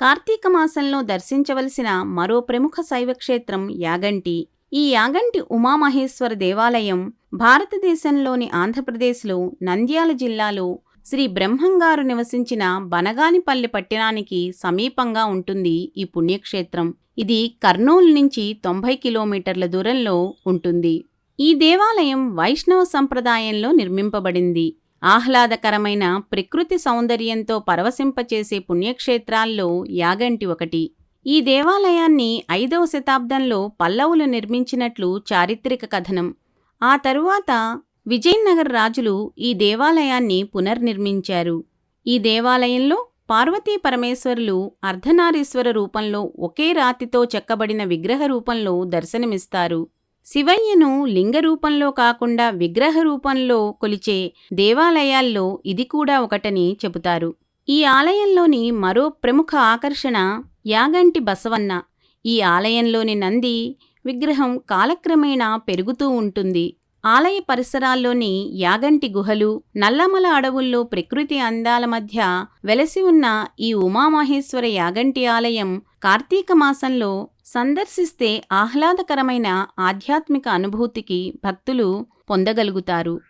కార్తీక మాసంలో దర్శించవలసిన మరో ప్రముఖ శైవక్షేత్రం యాగంటి. ఈ యాగంటి ఉమామహేశ్వర దేవాలయం భారతదేశంలోని ఆంధ్రప్రదేశ్లో నంద్యాల జిల్లాలో శ్రీ బ్రహ్మంగారు నివసించిన బనగానిపల్లి పట్టణానికి సమీపంగా ఉంటుంది ఈ పుణ్యక్షేత్రం. ఇది కర్నూలు నుంచి తొంభై కిలోమీటర్ల దూరంలో ఉంటుంది. ఈ దేవాలయం వైష్ణవ సంప్రదాయంలో నిర్మింపబడింది. ఆహ్లాదకరమైన ప్రకృతి సౌందర్యంతో పరవశింపచేసే పుణ్యక్షేత్రాల్లో యాగంటి ఒకటి. ఈ దేవాలయాన్ని ఐదవ శతాబ్దంలో పల్లవులు నిర్మించినట్లు చారిత్రక కథనం. ఆ తరువాత విజయనగర్ రాజులు ఈ దేవాలయాన్ని పునర్నిర్మించారు. ఈ దేవాలయంలో పార్వతీ పరమేశ్వరులు అర్ధనారీశ్వర రూపంలో ఒకే రాతితో చెక్కబడిన విగ్రహ రూపంలో దర్శనమిస్తారు. శివయ్యను లింగ రూపంలో కాకుండా విగ్రహ రూపంలో కొలిచే దేవాలయాల్లో ఇది కూడా ఒకటని చెబుతారు. ఈ ఆలయంలోని మరో ప్రముఖ ఆకర్షణ యాగంటి బసవన్న. ఈ ఆలయంలోని నంది విగ్రహం కాలక్రమేణా పెరుగుతూ ఉంటుంది. ఆలయ పరిసరాల్లోని యాగంటి గుహలు నల్లమల అడవుల్లో ప్రకృతి అందాల మధ్య వెలసి ఉన్న ఈ ఉమామహేశ్వర యాగంటి ఆలయం కార్తీక మాసంలో సందర్శిస్తే ఆహ్లాదకరమైన ఆధ్యాత్మిక అనుభూతికి భక్తులు పొందగలుగుతారు.